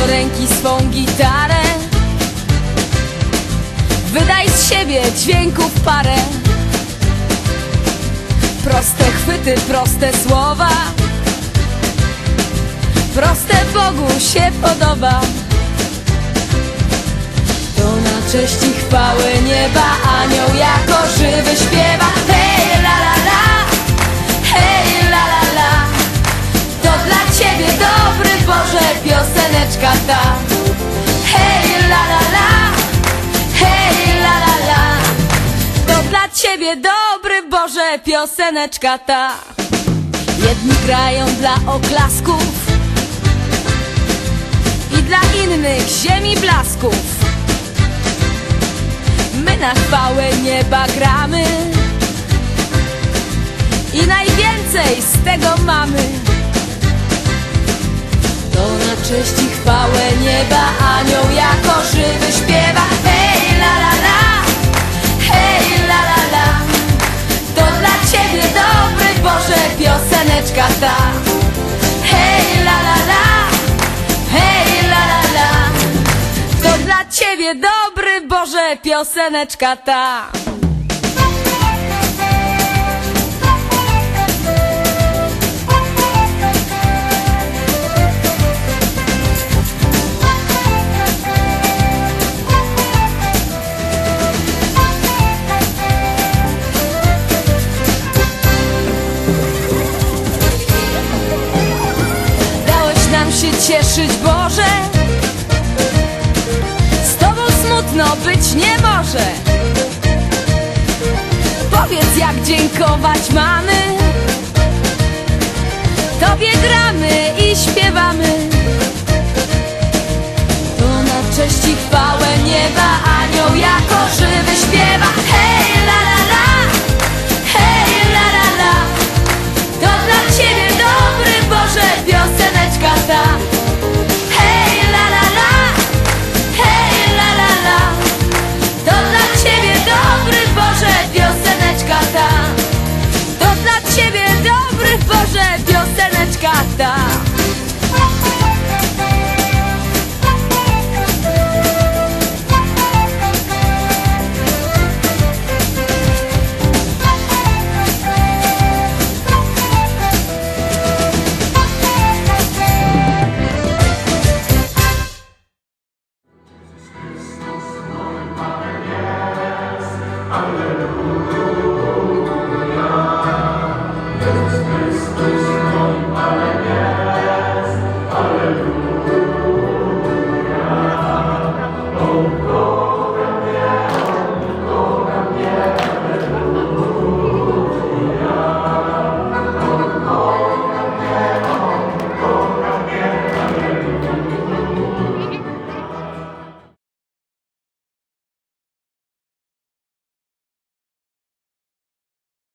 do ręki swą gitarę. Wydaj z siebie dźwięków parę. Proste chwyty, proste słowa. Proste Bogu się podoba. To na cześć i chwałę nieba pioseneczka ta Hej la la la Hej la la la To dla ciebie dobry Boże pioseneczka ta Jedni grają dla oklasków i dla innych ziemi blasków. My na chwałę nieba gramy i najwięcej z tego mamy. Nieba anioł jako żywy śpiewa. Hej la la la, hej la la la. To dla ciebie dobry Boże pioseneczka ta. Hej la la la. Hej la la la To dla ciebie dobry Boże pioseneczka ta cieszyć Boże. Z Tobą smutno być nie może. Powiedz jak dziękować mamy. Tobie gramy i śpiewamy. To na cześć i chwałę nieba anioł jako